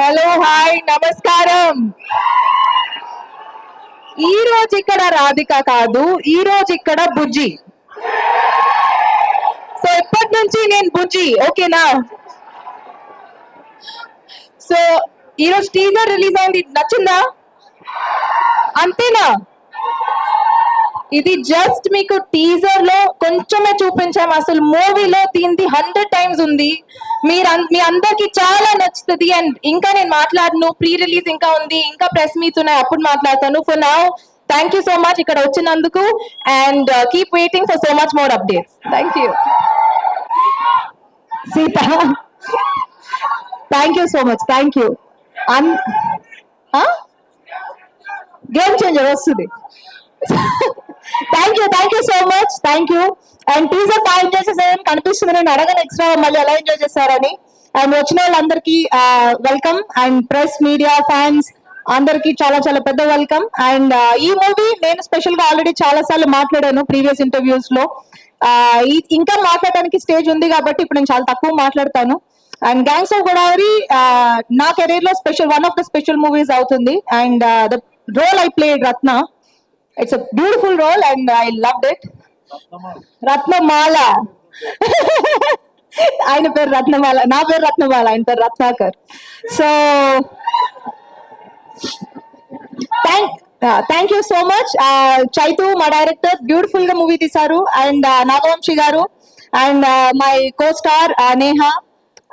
Hello hi నమస్కారం. ఈ రోజు ఇక్కడ రాధిక కాదు ఈ రోజు ఇక్కడ బుజ్జి. సో ఎప్పటి నుంచి నేను బుజ్జి? ఓకేనా? సో ఈ రోజు టీజర్ రిలీజ్ అయింది. నచ్చిందా? అంతేనా? ఇది జస్ట్ మీకు టీజర్లో కొంచెమే చూపించాం. అసలు మూవీలో దీనిది హండ్రెడ్ టైమ్స్ ఉంది. మీరు అన్- మీ అందరికి చాలా నచ్చుతుంది. అండ్ ఇంకా నేను మాట్లాడను. ప్రీ రిలీజ్ ఇంకా ఉంది. ఇంకా ప్రెస్ మీట్ ఉన్నాయి. అప్పుడు మాట్లాడతాను. For now thank you so much ఇక్కడ వచ్చినందుకు. And keep waiting for so much more updates thank you Sita. Thank you so much thank you game changer వస్తుంది. Thank you thank you so much thank you and teaser బాగా enjoy చేశారని కనిపిస్తుంది. నేను అడగను extra మళ్ళీ ఎలా enjoy చేశారని and వచ్చిన వాళ్ళందరికీ welcome and press media fans అందరికి చాలా చాలా పెద్ద వెల్కమ్ అండ్ ఈ మూవీ నేను స్పెషల్గా ఆల్రెడీ చాలా సార్లు మాట్లాడాను ప్రీవియస్ ఇంటర్వ్యూస్లో. ఇంకా మాట్లాడడానికి స్టేజ్ ఉంది కాబట్టి ఇప్పుడు నేను చాలా తక్కువ మాట్లాడతాను. అండ్ గ్యాంగ్స్ ఆఫ్ గోదావరి నా కెరీర్లో special one of the special movies అవుతుంది. And the role I played Ratna it's a beautiful role and I love it Ratnamala ఆయన పేరు రత్నమాల నా పేరు రత్నమాల ఆయన పేరు Ratnakar so thank thank you so much Chaitu మా డైరెక్టర్ బ్యూటిఫుల్గా మూవీ తీశారు and Nagavamsi garu and my co star Neha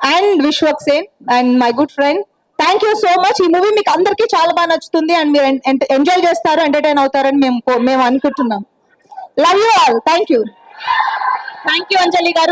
and Vishwak Sen and my good friend thank you so much ఈ మూవీ మీకు అందరికీ చాలా బాగా నచ్చుతుంది అండ్ మీరు ఎంజాయ్ చేస్తారు ఎంటర్టైన్ అవుతారని మేము మేము అనుకుంటున్నాం. Love you all thank you thank you Anjali garu.